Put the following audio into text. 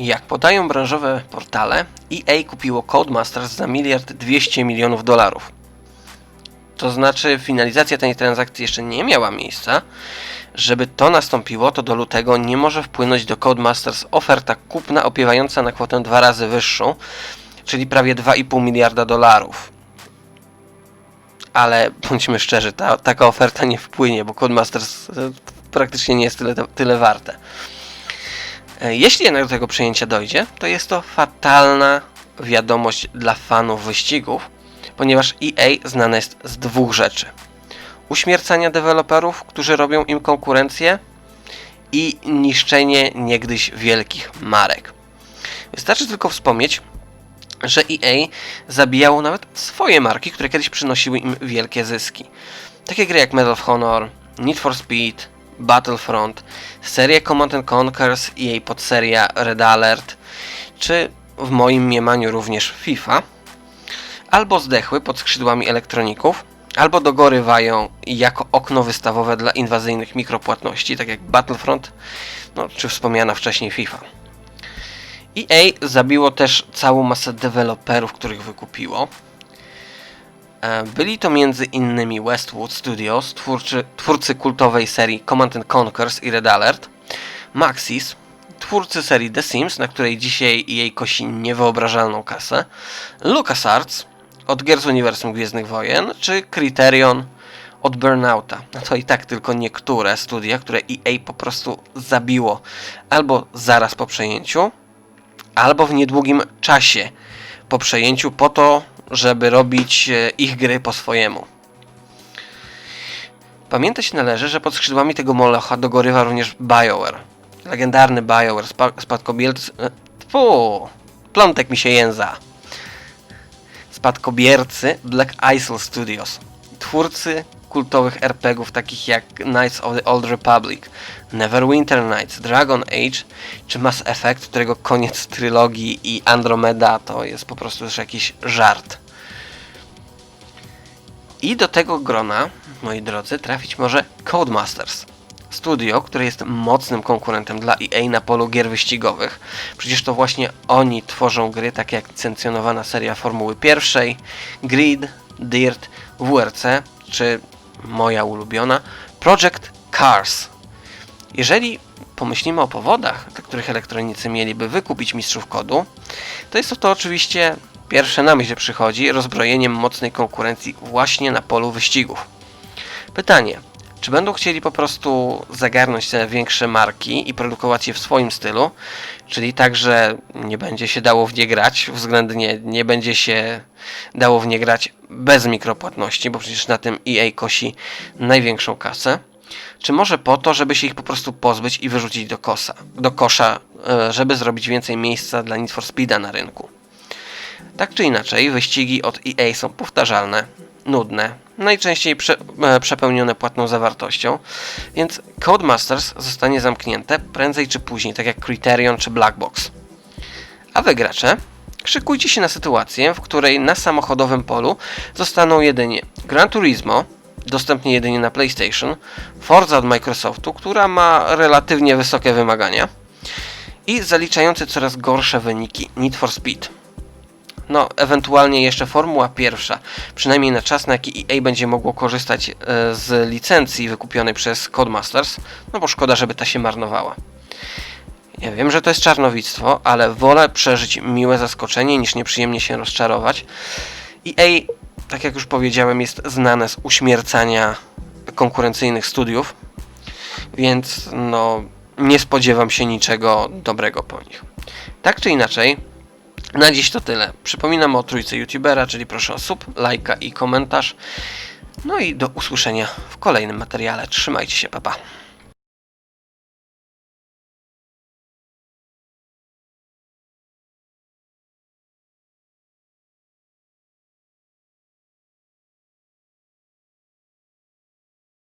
Jak podają branżowe portale, EA kupiło Codemasters za miliard 200 milionów dolarów. To znaczy, finalizacja tej transakcji jeszcze nie miała miejsca. Żeby to nastąpiło, to do lutego nie może wpłynąć do Codemasters oferta kupna opiewająca na kwotę dwa razy wyższą, czyli prawie 2,5 miliarda dolarów. Ale bądźmy szczerzy, ta, taka oferta nie wpłynie, bo Codemasters e, praktycznie nie jest tyle, tyle warte. E, Jeśli jednak do tego przyjęcia dojdzie, to jest to fatalna wiadomość dla fanów wyścigów, ponieważ EA znane jest z dwóch rzeczy: uśmiercania deweloperów, którzy robią im konkurencję, i niszczenie niegdyś wielkich marek. Wystarczy tylko wspomnieć, że EA zabijało nawet swoje marki, które kiedyś przynosiły im wielkie zyski. Takie gry jak Medal of Honor, Need for Speed, Battlefront, seria Command and Conquers i jej podseria Red Alert, czy w moim mniemaniu również FIFA, albo zdechły pod skrzydłami elektroników, albo dogorywają jako okno wystawowe dla inwazyjnych mikropłatności, tak jak Battlefront, no, czy wspomniana wcześniej FIFA. EA zabiło też całą masę deweloperów, których wykupiło. E, Byli to innymi Westwood Studios, twórcy, twórcy kultowej serii Command and Conquers i Red Alert, Maxis, twórcy serii The Sims, na której dzisiaj jej kosi niewyobrażalną kasę, LucasArts od gier z uniwersum Gwiezdnych Wojen, czy Criterion od Burnouta. No to i tak tylko niektóre studia, które EA po prostu zabiło albo zaraz po przejęciu, albo w niedługim czasie po przejęciu, po to, żeby robić e, ich gry po swojemu. Pamiętać należy, że pod skrzydłami tego molocha dogorywa również BioWare. Legendarny BioWare, spa- spadkobiercy... e, Fu, plątek mi się jęza. Spadkobiercy Black Isle Studios. Twórcy kultowych RPGów takich jak Knights of the Old Republic, Neverwinter Nights, Dragon Age czy Mass Effect, którego koniec trylogii i Andromeda to jest po prostu już jakiś żart. I do tego grona, moi drodzy, trafić może Codemasters. Studio, które jest mocnym konkurentem dla EA na polu gier wyścigowych. Przecież to właśnie oni tworzą gry takie jak licencjonowana seria Formuły pierwszej, Grid, Dirt, WRC, czy moja ulubiona Project Cars. Jeżeli pomyślimy o powodach, dla których elektronicy mieliby wykupić mistrzów kodu, to jest to, to oczywiście pierwsze na myśl przychodzi rozbrojeniem mocnej konkurencji właśnie na polu wyścigów. Pytanie, czy będą chcieli po prostu zagarnąć te większe marki i produkować je w swoim stylu, czyli tak, że nie będzie się dało w nie grać, względnie nie będzie się dało w nie grać bez mikropłatności, bo przecież na tym EA kosi największą kasę, czy może po to, żeby się ich po prostu pozbyć i wyrzucić do, kosa, do kosza, e, żeby zrobić więcej miejsca dla Need for Speeda na rynku. Tak czy inaczej, wyścigi od EA są powtarzalne, nudne, najczęściej prze, e, przepełnione płatną zawartością, więc Codemasters zostanie zamknięte prędzej czy później, tak jak Criterion czy Blackbox. A wy gracze, szykujcie się na sytuację, w której na samochodowym polu zostaną jedynie Gran Turismo, dostępnie jedynie na PlayStation, Forza od Microsoftu, która ma relatywnie wysokie wymagania i zaliczający coraz gorsze wyniki Need for Speed. No, ewentualnie jeszcze Formuła pierwsza, przynajmniej na czas, na jaki EA będzie mogło korzystać e, z licencji wykupionej przez Codemasters, no bo szkoda, żeby ta się marnowała. Ja wiem, że to jest czarnowictwo, ale wolę przeżyć miłe zaskoczenie niż nieprzyjemnie się rozczarować. EA, tak jak już powiedziałem, jest znane z uśmiercania konkurencyjnych studiów, więc no nie spodziewam się niczego dobrego po nich. Tak czy inaczej, na dziś to tyle. Przypominam o trójce youtubera, czyli proszę o sub, lajka i komentarz. No i do usłyszenia w kolejnym materiale. Trzymajcie się, papa.